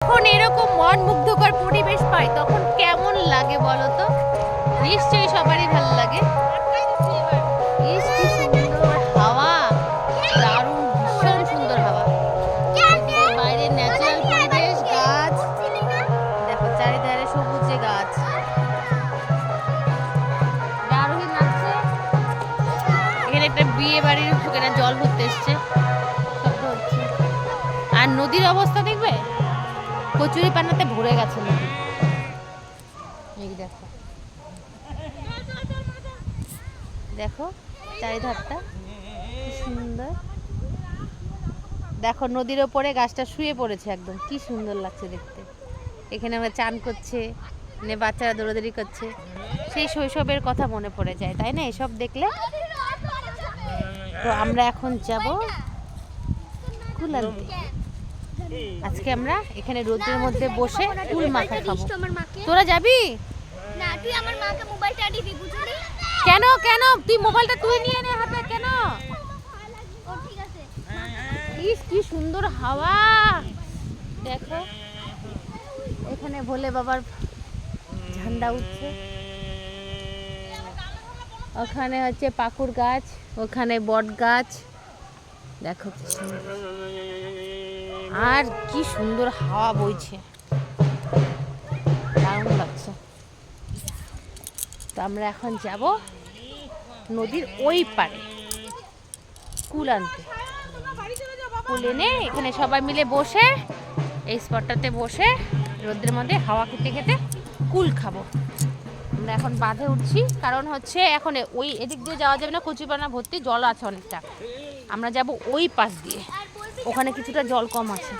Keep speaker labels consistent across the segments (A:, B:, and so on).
A: যখন এরকম মন মুগ্ধকর পরিবেশ পাই তখন কেমন লাগে বলো তো? নিশ্চয়ই সবারই ভালো লাগে। হাওয়া। দারুণ, ভীষণ সুন্দর হাওয়া। বাইরের ন্যাচারাল পরিবেশ, গাছ। দেখো, চারিধারে সবুজে গাছ। নাচছে এখানে একটা বিয়ে বাড়ির জল ভরতে এসছে। আর নদীর অবস্থা দেখবে? কচুরি পানাতে ভরে গেছে দেখো। চারিধারটা সুন্দর। দেখো, নদীর ওপরে গাছটা শুয়ে পড়েছে একদম। কি সুন্দর লাগছে দেখতে। এখানে আমরা চান করছে মানে বাচ্চারা দৌড়াদৌড়ি করছে। সেই শৈশবের কথা মনে পড়ে যায়, তাই না? এসব দেখলে তো আমরা এখন যাব কুলান্তে। আজকে আমরা এখানে রোদের মধ্যে বসে কুল মাখা খাব। তোরা যাবি?
B: না তুই আমার মাকে মোবাইলটা দিবি বুঝলি?
A: কেন কেন? তুই মোবাইলটা তুই নিয়ে নে হাতে কেন?
B: ও ঠিক আছে।
A: ইস কি সুন্দর হাওয়া। দেখো এখানে ভোলে বাবার ঝান্ডা উঠছে। ওখানে হচ্ছে পাকুর গাছ ওখানে বট গাছ। দেখো কি সুন্দর। আর কি সুন্দর হাওয়া বইছে। দারুণ লাগছে। তো আমরা এখন যাব নদীর ওই পারে কুল আনতে। কুল এনে এখানে সবাই মিলে বসে, এই স্পটটাতে বসে রোদ্রের মধ্যে হাওয়া খেতে খেতে কুল খাব। আমরা এখন বাঁধে উঠছি, কারণ হচ্ছে এখন ওই এদিক দিয়ে যাওয়া যাবে না কচুপানা ভর্তি, জল আছে অনেকটা। আমরা যাব ওই পাশ দিয়ে। ওখানে কিছুটা জল কম আছে।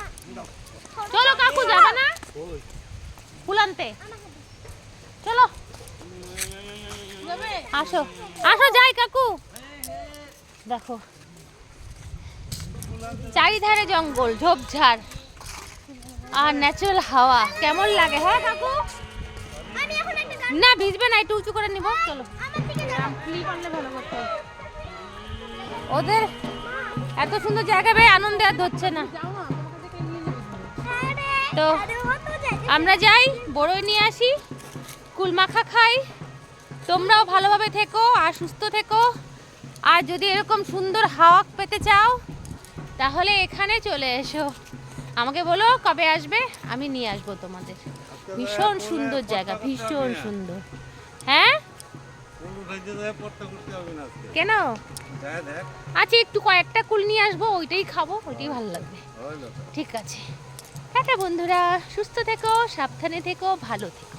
A: চলো কাকু যাবে না? ফুল আনতে। চলো। আসো। আসো যাই কাকু। দেখো। চারিধারে জঙ্গল ঝোপঝাড় আর ন্যাচারাল হাওয়া। কেমন লাগে হ্যাঁ কাকু? না ভিজবে না একটু উঁচু করে নিব। চলো।
B: আমার থেকে যাও
A: ক্লিক করলে ভালো করতে ওদের এত সুন্দর জায়গা ভাই আনন্দে আর ধরছে না। তো আমরা যাই বড়ই নিয়ে আসি কুলমাখা খাই। তোমরাও ভালোভাবে থেকো আর সুস্থ থেকো। আর যদি এরকম সুন্দর হাওয়া পেতে চাও তাহলে এখানে চলে এসো। আমাকে বলো কবে আসবে? আমি নিয়ে আসব তোমাদের। ভীষণ সুন্দর জায়গা ভীষণ সুন্দর।
C: কোনো? দেখ।
A: আচ্ছা একটু কয়েকটা কুল নিয়ে আসব ওইটাই খাব ওইটাই ভালো লাগবে। ঠিক আছে। টাটা বন্ধুরা সুস্থ থেকো সাবধানে থেকো ভালো থেকো।